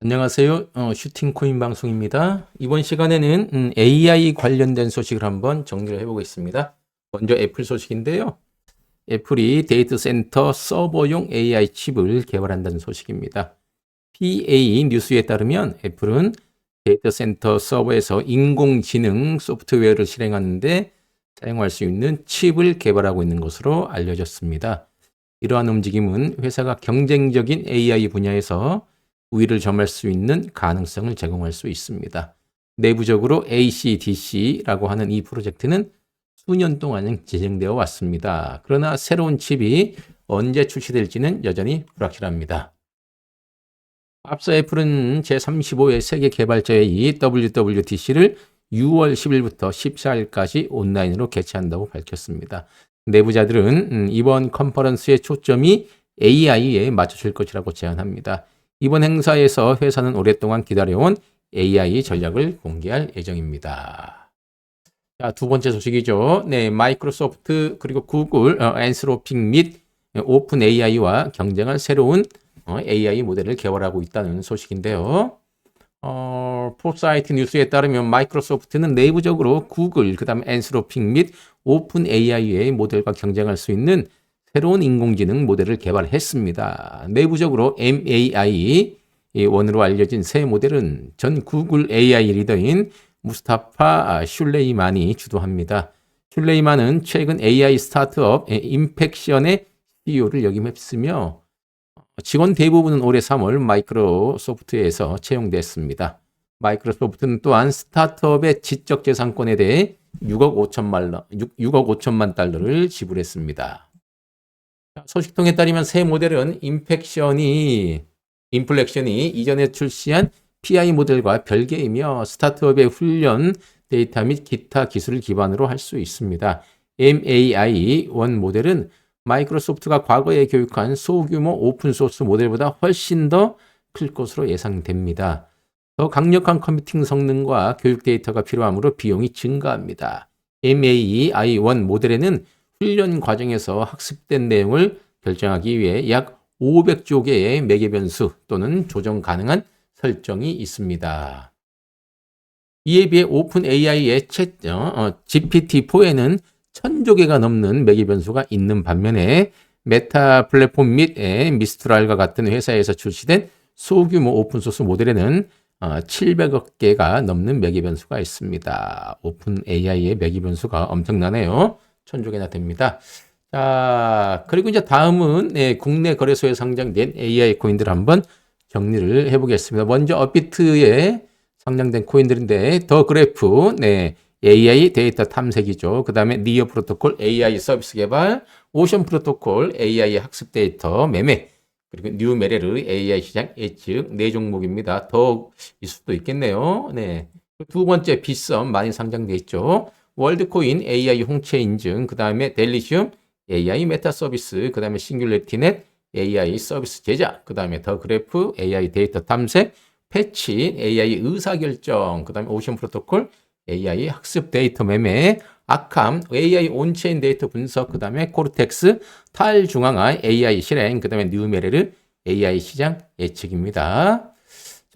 안녕하세요. 어, 슈팅 코인 방송입니다. 이번 시간에는 음, AI 관련된 소식을 한번 정리를 해보겠습니다. 먼저 애플 소식인데요. 애플이 데이터 센터 서버용 AI 칩을 개발한다는 소식입니다. PA 뉴스에 따르면 애플은 데이터 센터 서버에서 인공지능 소프트웨어를 실행하는데 사용할 수 있는 칩을 개발하고 있는 것으로 알려졌습니다. 이러한 움직임은 회사가 경쟁적인 AI 분야에서 우위를 점할 수 있는 가능성을 제공할 수 있습니다. 내부적으로 ACDC라고 하는 이 프로젝트는 수년 동안 진행되어 왔습니다. 그러나 새로운 칩이 언제 출시될지는 여전히 불확실합니다. 앞서 애플은 제35회 세계 개발자회의 WWDC를 6월 10일부터 14일까지 온라인으로 개최한다고 밝혔습니다. 내부자들은 음, 이번 컨퍼런스의 초점이 AI에 맞춰질 것이라고 제안합니다. 이번 행사에서 회사는 오랫동안 기다려온 AI 전략을 공개할 예정입니다. 자, 두 번째 소식이죠. 네, 마이크로소프트 그리고 구글, 어, 엔스로픽 및 오픈 AI와 경쟁할 새로운 어, AI 모델을 개발하고 있다는 소식인데요. 어, 포사이트 뉴스에 따르면 마이크로소프트는 내부적으로 구글, 그 다음에 엔스로픽 및 오픈 AI의 모델과 경쟁할 수 있는 새로운 인공지능 모델을 개발했습니다. 내부적으로 MAI 원으로 알려진 새 모델은 전 구글 AI 리더인 무스타파 슐레이만이 주도합니다. 슐레이만은 최근 AI 스타트업 임팩션의 CEO를 역임했으며 직원 대부분은 올해 3월 마이크로소프트에서 채용됐습니다. 마이크로소프트는 또한 스타트업의 지적 재산권에 대해 6억 5천만 6, 6억 5천만 달러를 지불했습니다. 소식통에 따르면 새 모델은 인펙션이 인플렉션이 이전에 출시한 PI 모델과 별개이며 스타트업의 훈련 데이터 및 기타 기술을 기반으로 할 수 있습니다. MAI 원 모델은 마이크로소프트가 과거에 교육한 소규모 오픈소스 모델보다 훨씬 더 클 것으로 예상됩니다. 더 강력한 컴퓨팅 성능과 교육 데이터가 필요하므로 비용이 증가합니다. MAI1 모델에는 훈련 과정에서 학습된 내용을 결정하기 위해 약 500조 개의 매개 변수 또는 조정 가능한 설정이 있습니다. 이에 비해 오픈 AI의 챗, 어, GPT-4에는 1000조 개가 넘는 매개 변수가 있는 반면에 메타 플랫폼 및 미스트랄과 같은 회사에서 출시된 소규모 오픈소스 모델에는 700억 어, 개가 넘는 매개 변수가 있습니다. 오픈 AI의 매개 변수가 엄청나네요. 천조개나 됩니다. 자, 그리고 이제 다음은 네, 국내 거래소에 상장된 AI 코인들 한번 정리를 해보겠습니다. 먼저 업비트에 상장된 코인들인데 더 그래프, 네, AI 데이터 탐색이죠. 그 다음에 니어 프로토콜 AI 서비스 개발, 오션 프로토콜 AI 학습 데이터 매매, 그리고 뉴 메레르 AI 시장 예측 네 종목입니다. 더 있을 수도 있겠네요. 네. 두 번째 비썸 많이 상장돼 있죠. 월드코인 AI 홍채 인증, 그 다음에 델리시움 AI 메타 서비스, 그 다음에 싱귤레티넷 AI 서비스 제작, 그 다음에 더 그래프 AI 데이터 탐색, 패치 AI 의사결정, 그 다음에 오션 프로토콜 AI 학습 데이터 매매, 아캄 AI 온체인 데이터 분석, 그 다음에 코르텍스 탈중앙화 AI 실행, 그 다음에 뉴메레르 AI 시장 예측입니다.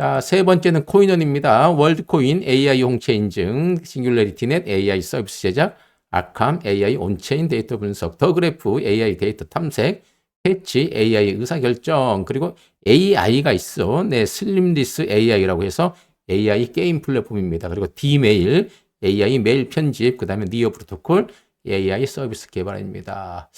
자, 세 번째는 코인원입니다. 월드코인 AI 홍채 인증, 싱귤레리티넷 AI 서비스 제작, 아캄 AI 온체인 데이터 분석, 더그래프 AI 데이터 탐색, 패치 AI 의사결정, 그리고 AI가 있어. 네, 슬림디스 AI라고 해서 AI 게임 플랫폼입니다. 그리고 D메일, AI 메일 편집, 그 다음에 니어 프로토콜, AI 서비스 개발입니다.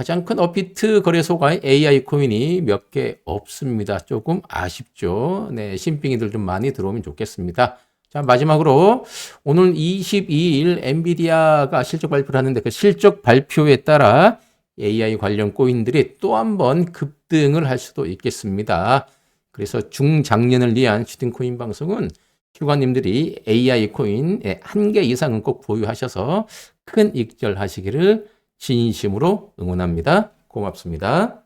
가장 큰 업비트 거래소가 AI 코인이 몇 개 없습니다. 조금 아쉽죠. 네, 신빙이들 좀 많이 들어오면 좋겠습니다. 자, 마지막으로 오늘 22일 엔비디아가 실적 발표를 하는데 그 실적 발표에 따라 AI 관련 코인들이 또 한 번 급등을 할 수도 있겠습니다. 그래서 중장년을 위한 슈팅 코인 방송은 휴관님들이 AI 코인 한 개 이상은 꼭 보유하셔서 큰 익절하시기를 진심으로 응원합니다. 고맙습니다.